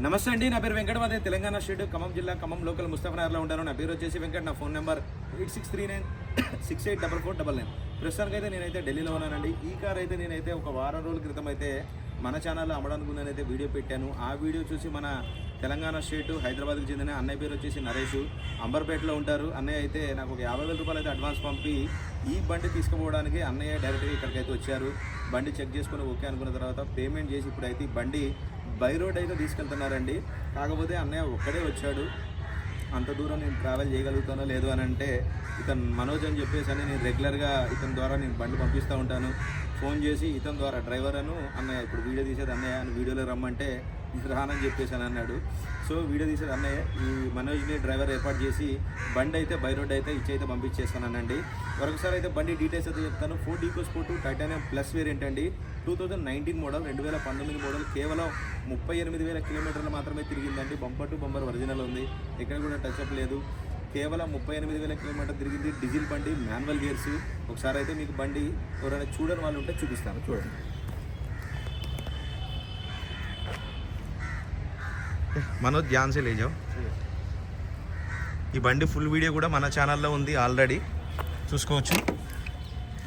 నమస్తే అండి నా పేరు వెంకటమాదే తెలంగాణ స్టేట్ ఖమ్మం జిల్లా ఖమ్మం లోకల్ ముస్తఫనగర్లో ఉంటాను. నా పేరు వచ్చేసి వెంకట్ నా phone number eight six three nine six eight double four double nine. ప్రస్తుతానికి అయితే నేనైతే ఢిల్లీలో ఉన్నానండి. ఈ కార్ అయితే నేనైతే ఒక వారం రోజుల క్రితం అయితే మన ఛానల్లో అమ్మడానికి ఉందని అయితే వీడియో పెట్టాను. ఆ వీడియో చూసి మన తెలంగాణ స్టేట్ హైదరాబాద్కి చెందిన అన్నయ్య పేరు వచ్చేసి నరేష్. అంబర్పేటలో ఉంటారు. అన్నయ్య అయితే నాకు ఒక యాభై వేల రూపాయలు అయితే అడ్వాన్స్ పంపి ఈ బండి తీసుకుపోవడానికి అన్నయ్య డైరెక్ట్గా ఇక్కడికి అయితే వచ్చారు. బండి చెక్ చేసుకుని ఓకే అనుకున్న తర్వాత పేమెంట్ చేసి ఇప్పుడైతే ఈ బండి బై రోడ్ అయితే తీసుకెళ్తున్నారండి. కాకపోతే అన్నయ్య ఒక్కడే వచ్చాడు. అంత దూరం నేను ట్రావెల్ చేయగలుగుతానో లేదు అని అంటే ఇతను మనోజ్ అని చెప్పేసి అని నేను రెగ్యులర్గా ఇతని ద్వారా నేను బండి పంపిస్తూ ఉంటాను. ఫోన్ చేసి ఇతని ద్వారా డ్రైవర్ అను అన్నయ్య ఇప్పుడు వీడియో తీసేది అన్నయ్య అని వీడియోలో రమ్మంటే రానని చెప్పేసి అని అన్నాడు. సో వీడియో తీసాడు అన్నయ్య ఈ మనోజ్ని డ్రైవర్ ఏర్పాటు చేసి బండి అయితే బై రోడ్ అయితే ఇచ్చి అయితే పంపించేస్తానండి మరొకసారి అయితే బండి డీటెయిల్స్ అయితే చెప్తాను. Ford EcoSport titanium plus variant అండి. టూ థౌజండ్ నైన్టీన్ మోడల్ రెండు వేల పంతొమ్మిది మోడల్ కేవలం ముప్పై ఎనిమిది వేల కిలోమీటర్లు మాత్రమే తిరిగిందండి. బంపర్ టు బంపర్ ఒరిజినల్ ఉంది. ఎక్కడ కూడా టచ్ అప్ లేదు. కేవలం ముప్పై ఎనిమిది వేల కిలోమీటర్ తిరిగింది డీజిల్ బండి మాన్యువల్ గేర్స్ ఒకసారి అయితే మీకు బండి ఎవరైనా చూడని వాళ్ళు ఉంటే చూపిస్తాను. చూడండి. మనోజ్ ధ్యాన్ సే లేజావు ఈ బండి ఫుల్ వీడియో కూడా మన ఛానల్లో ఉంది ఆల్రెడీ చూసుకోవచ్చు.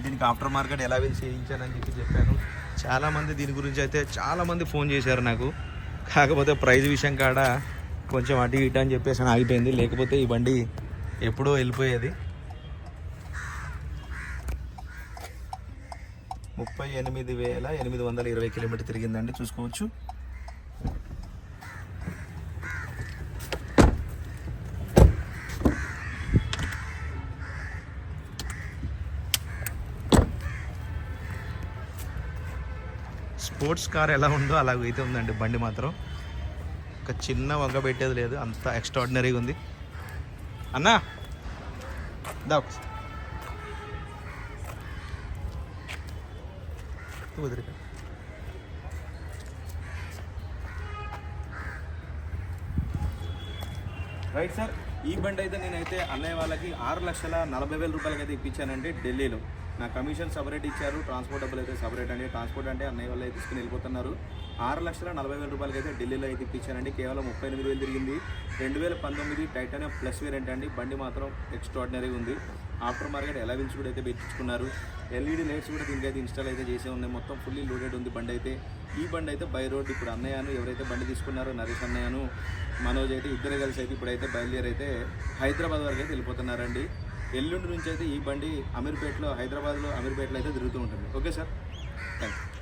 దీనికి ఆఫ్టర్ మార్కెట్ ఎలా వెళ్ళి చేయించానని చెప్పి చెప్పాను. చాలామంది దీని గురించి అయితే చాలామంది ఫోన్ చేశారు నాకు. కాకపోతే ప్రైజ్ విషయం కాడ కొంచెం అటు ఇటు అని చెప్పేసి ఆగిపోయింది. లేకపోతే ఈ బండి ఎప్పుడో వెళ్ళిపోయేది. ముప్పై ఎనిమిది వేల ఎనిమిది వందల ఇరవై కిలోమీటర్ తిరిగిందండి. చూసుకోవచ్చు. స్పోర్ట్స్ కార్ ఎలా ఉందో అలాగైతే ఉందండి బండి మాత్రం. ఒక చిన్న వంగ పెట్టేది లేదు అంత ఎక్స్ట్రాడినరీగా ఉంది. అన్నా! దా రైట్ సార్ ఈ బండి అయితే నేనైతే అన్నయ్య వాళ్ళకి ఆరు లక్షల నలభై వేల రూపాయలకి అయితే ఇప్పించానండి ఢిల్లీలో. నా కమిషన్ సపరేట్ ఇచ్చారు. ట్రాన్స్పోర్ట్ డబ్బులు అయితే సపరేట్ అండి. ట్రాన్స్పోర్ట్ అంటే అన్నయ్య వాళ్ళు అయితే తీసుకుని వెళ్ళిపోతున్నారు. ఆరు లక్షల నలభై వేల రూపాయలకి అయితే ఢిల్లీలో అయితే ఇప్పించానండి కేవలం ముప్పై ఎనిమిది వేలు తిరిగింది. రెండు వేల పంతొమ్మిది టైటానియం ప్లస్ వేరియంట్ అండి. బండి మాత్రం ఎక్స్ట్రాడినరీగా ఉంది. ఆఫ్టర్ మార్కెట్ ఎలవెన్స్ కూడా అయితే పెట్టించుకున్నారు ఎల్ఈడి లైట్స్ కూడా దీనికి అయితే ఇన్స్టాల్ అయితే చేసే ఉన్నాయి. మొత్తం ఫుల్లీ లోడెడ్ ఉంది బండి అయితే. ఈ బండి అయితే బై రోడ్ ఇప్పుడు అన్నయ్యను ఎవరైతే బండి తీసుకున్నారో నరేష్ అన్నయ్యను మనోజ్ అయితే ఇద్దరు కలిసి అయితే ఇప్పుడైతే బయలుదేరి అయితే హైదరాబాద్ వరకు అయితే వెళ్ళిపోతున్నారండి. ఎల్లుండి నుంచి అయితే ఈ బండి అమీర్పేటలో హైదరాబాద్లో అమీర్పేటలో అయితే తిరుగుతూ ఉంటుంది. Okay sir? Thank you